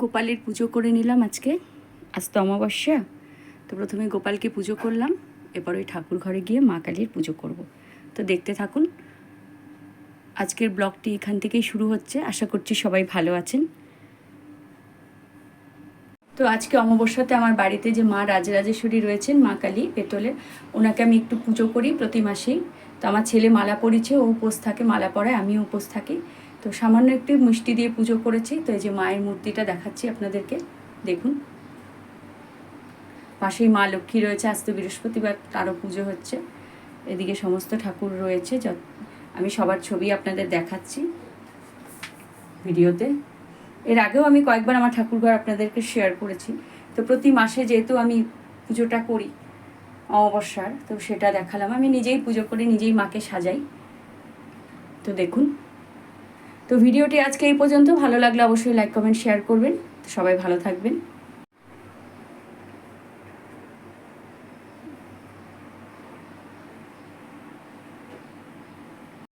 গোপালের পুজো করে নিলাম আজকে। আজ তো অমাবস্যা, তো প্রথমে গোপালকে পুজো করলাম এরপর ওই ঠাকুর ঘরে গিয়ে মা কালীর পুজো করব। তো দেখতে থাকুন, আজকের ব্লগটি এখান থেকেই শুরু হচ্ছে, আশা করছি সবাই ভালো আছেন। তো আজকে অমাবস্যাতে আমার বাড়িতে যে মা রাজরাজেশ্বরী রয়েছেন, মা কালী পেতলের ওনাকে আমি একটু পুজো করি প্রতি মাসেই। তো আমার ছেলে মালা পরিছে, ও উপোস থাকে, মালা পরায়, আমিও উপোস থাকি। তো সামান্য একটু মিষ্টি দিয়ে পুজো করেছি, তো এই যে মায়ের মূর্তিটা দেখাচ্ছি আপনাদেরকে। দেখুন। পাশেই মা লক্ষ্মী রয়েছে, আজ তো বৃহস্পতিবার, তারও পুজো হচ্ছে। এদিকে সমস্ত ঠাকুর রয়েছে আমি সবার ছবি আপনাদের দেখাচ্ছি ভিডিওতে। এর আগেও আমি কয়েকবার আমার ঠাকুরঘর আপনাদেরকে শেয়ার করেছি। তো প্রতি মাসে যেহেতু আমি পুজোটা করি অমাবস্যার, তো সেটা দেখালাম। আমি নিজেই পুজো করি নিজেই মাকে সাজাই। তো দেখুন। তো ভিডিওটি আজকে এই পর্যন্ত। ভালো লাগলে অবশ্যই লাইক কমেন্ট শেয়ার করবেন। সবাই ভালো থাকবেন।